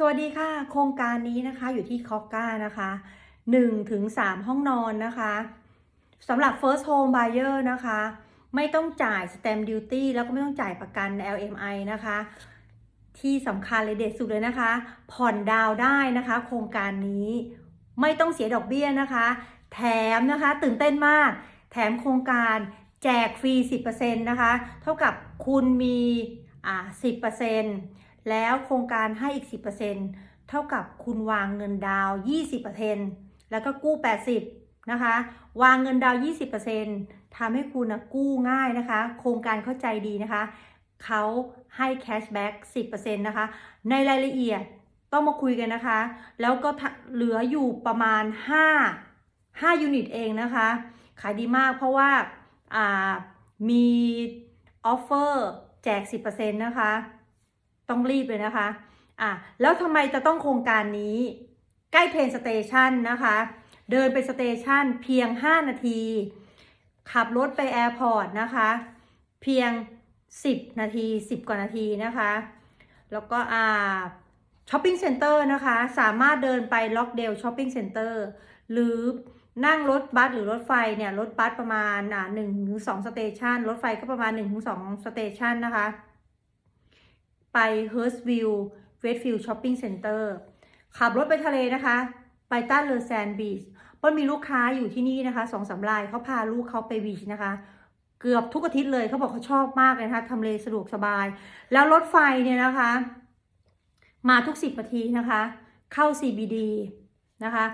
สวัสดีค่ะ โครงการนี้นะคะอยู่ที่คอกก้านะคะ1ถึง3ห้องนอนนะคะสำหรับ first home buyer นะคะ ไม่ต้องจ่าย stamp duty แล้วก็ไม่ต้องจ่ายประกัน LMI นะคะ ที่สำคัญเลยเด็ดสุดเลยนะคะ ผ่อนดาวได้นะคะ โครงการนี้ไม่ต้องเสียดอกเบี้ยนะคะ แถมนะคะตื่นเต้นมาก แถมโครงการแจกฟรี 10%นะคะ เท่ากับคุณมีอ่า10% แล้วโครงการให้อีก 10%เท่ากับคุณวางเงินดาวน์20%แล้วก็กู้ 80 นะคะ วางเงินดาวน์20%ทำให้คุณนะกู้ง่ายนะคะ โครงการเข้าใจดีนะคะ เขาให้แคชแบ็ก10%นะคะ ในรายละเอียดต้องมาคุยกันนะคะ แล้วก็เหลืออยู่ประมาณ 5 5ยูนิตเองนะคะ ขายดีมากเพราะว่าามีออฟเฟอร์แจก 10%นะคะ ต้องรีบเลยนะคะ อะ แล้วทำไมจะต้องโครงการนี้ ใกล้เพนสเตชันนะคะ เดินไปสเตชันเพียง 5 นาที ขับรถไปแอร์พอร์ตนะคะ เพียง 10 นาที 10 กว่านาทีนะคะ แล้วก็อ่าช้อปปิ้งเซ็นเตอร์นะคะ สามารถเดินไปล็อกเดลช้อปปิ้งเซ็นเตอร์หรือนั่งรถบัสหรือรถไฟเนี่ย รถบัสประมาณหนึ่งถึงสองสเตชันรถไฟก็ประมาณ1นถึงสสเตชันนะคะ ไป h u r s t v i l l e Westfield Shopping Center ขับรถไปทะเลนะคะ ไปต้านเลอแซนบีชเปิ้ลมีลูกค้าอยู่ที่นี่นะคะสองสามรายเขาพาลูกเขาไปบีชนะคะ เกือบทุกอาทิตย์เลยเขาบอกเขาชอบมากเลยนะคะทำเลสะดวกสบาย แล้วรถไฟเนี่ยนะคะ มาทุก10นาทีนะคะ เข้า CBD นะคะ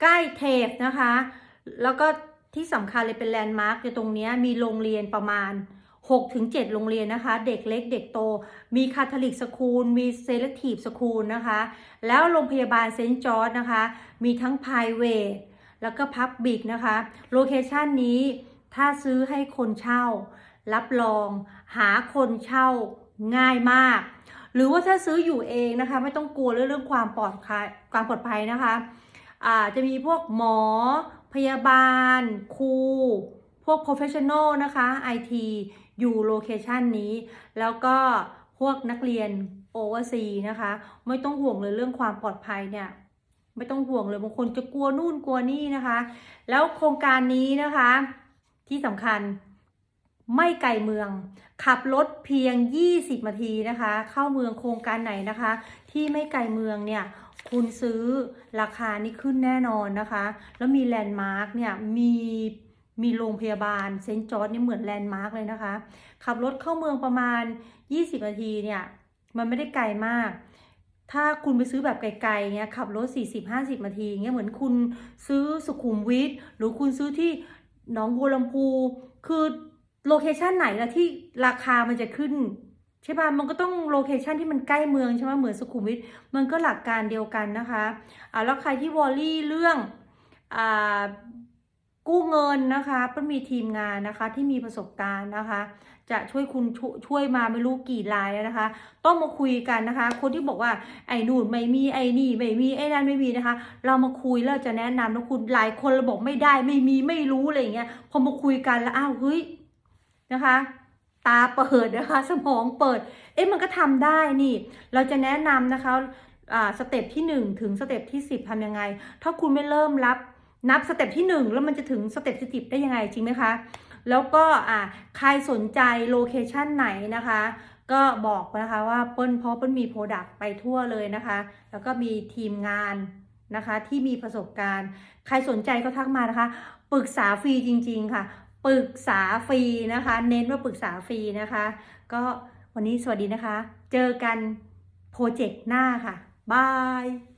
ใกล้เทปนะคะ แล้วก็ที่สำคัญเลยเป็นแลนด์มาร์กอยู่ตรงนี้มีโรงเรียนประมาณ 6-7 โรงเรียนนะคะ เด็กเล็กเด็กโต มีคาทอลิกสคูล มีเซเลทีฟสคูลนะคะ แล้วโรงพยาบาลเซนต์จอร์ดนะคะ มีทั้ง p r i v a t แล้วก็พับบิกนะคะ โลเคชันนี้ถ้าซื้อให้คนเช่า รับรอง หาคนเช่าง่ายมาก หรือว่าถ้าซื้ออยู่เองนะคะ ไม่ต้องกลัวเรื่องความปลอดภัยความปลอดภัยนะคะอ่าจะมีพวกหมอ พยาบาล ครู พวก professional นะคะ IT อยู่โลเคชันนี้ แล้วก็พวกนักเรียนโอเวอร์ซีนะคะ ไม่ต้องห่วงเลยเรื่องความปลอดภัยเนี่ยไม่ต้องห่วงเลยบางคนจะกลัวนู่นกลัวนี่นะคะ แล้วโครงการนี้นะคะ ที่สำคัญไม่ไกลเมือง ขับรถเพียง 20นาทีนะคะ เข้าเมืองโครงการไหนนะคะ ที่ไม่ไกลเมืองเนี่ย คุณซื้อราคานี่ขึ้นแน่นอนนะคะ แล้วมีแลนด์มาร์กเนี่ยมี มีโรงพยาบาลเซนต์จอร์ดนี่เหมือนแลนด์มาร์กเลยนะคะ ขับรถเข้าเมืองประมาณ 20 นาทีเนี่ย มันไม่ได้ไกลมาก ถ้าคุณไปซื้อแบบไกลๆเงี้ยขับรถ 40-50 นาทีเงี้ยเหมือนคุณซื้อสุขุมวิทหรือคุณซื้อที่หนองบัวลำพูคือโลเคชันไหนละที่ราคามันจะขึ้นใช่ป่ะ มันก็ต้องโลเคชันที่มันใกล้เมืองใช่ไหมเหมือนสุขุมวิท มันก็หลักการเดียวกันนะคะ อ่าแล้วใครที่วอลลี่เรื่อง อ่า กู้เงินนะคะก็มีทีมงานนะคะที่มีประสบการณ์นะคะ จะช่วยคุณชช่วยมาไม่รู้กี่รายแล้วนะคะ ต้องมาคุยกันนะคะ คนที่บอกว่าไอ้นู่นไม่มีไอ้นี่ไม่มีไอ้นั่นไม่มีนะคะ เรามาคุยแล้วจะแนะนำนะคุณหลายคนเราบอกไม่ได้ไม่มีไม่รู้อะไรอย่างเงี้ยพอมาคุยกันแล้วอ้าวเฮ้ยนะคะ ตาเปิดนะคะ สมองเปิด เอ๊ะมันก็ทำได้นี่ เราจะแนะนำนะคะอ่าสเต็ปที่ 1 ถึงสเต็ปที่ 10ทำยังไง ถ้าคุณไม่เริ่มรับ นับสเต็ปที่ 1 แล้วมันจะถึงสเต็ปสิบได้ยังไงจริงไหมคะ แล้วก็อ่าใครสนใจโลเคชันไหนนะคะ ก็บอกนะคะว่าเปิ้ลเพราะเปิ้ลมีโปรดักต์ไปทั่วเลยนะคะ แล้วก็มีทีมงานนะคะที่มีประสบการณ์ ใครสนใจก็ทักมานะคะ ปรึกษาฟรีจริง ๆ ค่ะปรึกษาฟรีนะคะ เน้นว่าปรึกษาฟรีนะคะ ก็วันนี้สวัสดีนะคะ เจอกันโปรเจกต์หน้าค่ะ บาย